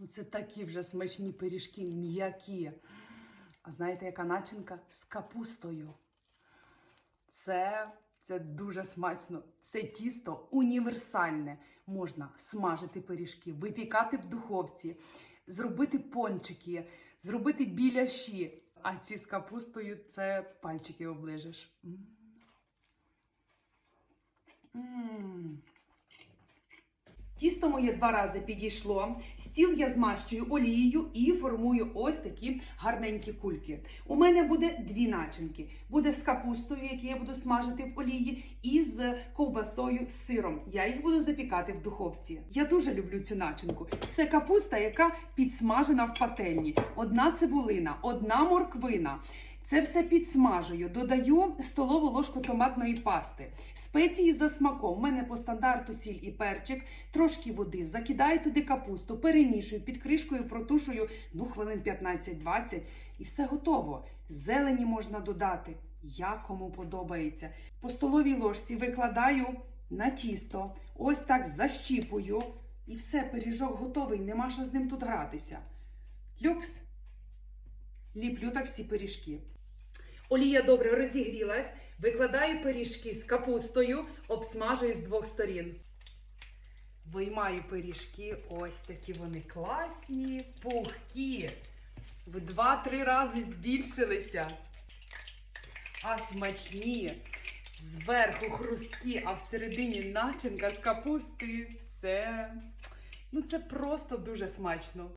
Ну, це такі вже смачні пиріжки, м'які. А знаєте, яка начинка? З капустою. Це, це дуже смачно. Це тісто універсальне. Можна смажити пиріжки, випікати в духовці, зробити пончики, зробити біляші. А ці з капустою це пальчики оближеш. Тісто моє два рази підійшло. Стіл я змащую олією і формую ось такі гарненькі кульки. У мене буде дві начинки. Буде з капустою, які я буду смажити в олії, і з ковбасою з сиром. Я їх буду запікати в духовці. Я дуже люблю цю начинку. Це капуста, яка підсмажена в пательні. Одна цибулина, одна морквина. Це все підсмажую, додаю столову ложку томатної пасти, спеції за смаком. У мене по стандарту сіль і перчик, трошки води, закидаю туди капусту, перемішую під кришкою, протушую ну, хвилин 15-20 і все готово. Зелені можна додати, як кому подобається. По столовій ложці викладаю на тісто, ось так защіпую, і все, пиріжок готовий, нема що з ним тут гратися. Люкс! Ліплю так всі пиріжки. Олія добре розігрілась. Викладаю пиріжки з капустою, обсмажую з двох сторін. Виймаю пиріжки, ось такі вони класні, пухкі. В два-три рази збільшилися. А смачні. Зверху хрусткі, а всередині начинка з капусти. Це, ну, це просто дуже смачно.